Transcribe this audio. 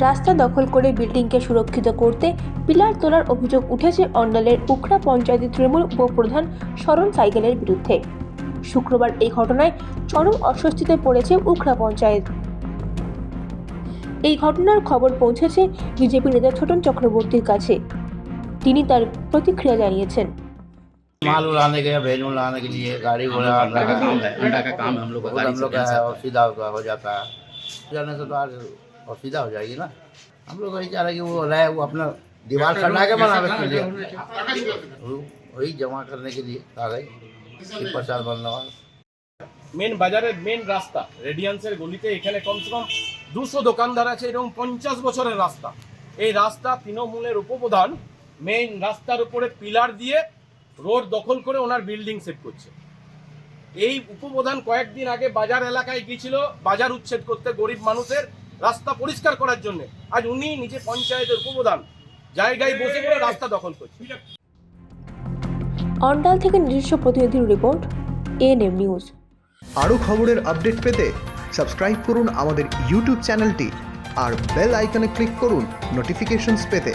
রাস্তা দখল করে বিল্ডিংকে সুরক্ষিত করতে পিলার তোলার অভিযোগ উঠেছে অন্ডালের উখড়া পঞ্চায়েতের তৃণমূল উপপ্রধান শরণ সাইকেলের বিরুদ্ধে শুক্রবার এই ঘটনায় চরম অস্বস্তিতে পড়েছে উখড়া পঞ্চায়েত এই ঘটনার খবর পৌঁছেছে বিজেপি নেতা ছোটন চক্রবর্তীর কাছে তিনি তার প্রতিক্রিয়া জানিয়েছেন माल उड़ाने के या बैलून उड़ाने के लिए गाड़ी घोड़ा आ रहा है काम है अंडा का काम है हम लोग का बहुत गाड़ी हम से लोग का कैंसिल है ऑफिदा होगा हो जाता है जाने से तो आज ऑफिदा हो जाएगी ना हम लोग वही चाह रहे हैं कि वो रहे वो अपना दीवार खड़ा के बनावे के लिए वो- वही जमा करने के लिए कागज कि प्रचार बनने वाला মেন বাজারের মেন রাস্তা রেডিয়ান্সের গলিতে এখানে কমসে কম দুশো দোকানদার আছে এরকম পঞ্চাশ বছরের রাস্তা এই রাস্তা তৃণমূলের উপপ্রধান মেইন রাস্তার উপরে পিলার দিয়ে রোড দখল করে ওনার বিল্ডিং সেট করছে এই উপপ্রধান কয়েকদিন আগে বাজার এলাকায় গিয়েছিল বাজার উচ্ছেদ করতে গরিব মানুষের রাস্তা পরিষ্কার করার জন্য। আজ উনি নিজে পঞ্চায়েতের উপপ্রধান জায়গায় বসে করে রাস্তা দখল করছে অন্ডাল থেকে নিজস্ব প্রতিনিধির রিপোর্ট এএনএম নিউজ। আরও খবরের আপডেট পেতে সাবস্ক্রাইব করুন আমাদের ইউটিউব চ্যানেলটি আর বেল আইকনে ক্লিক করুন নোটিফিকেশনস পেতে।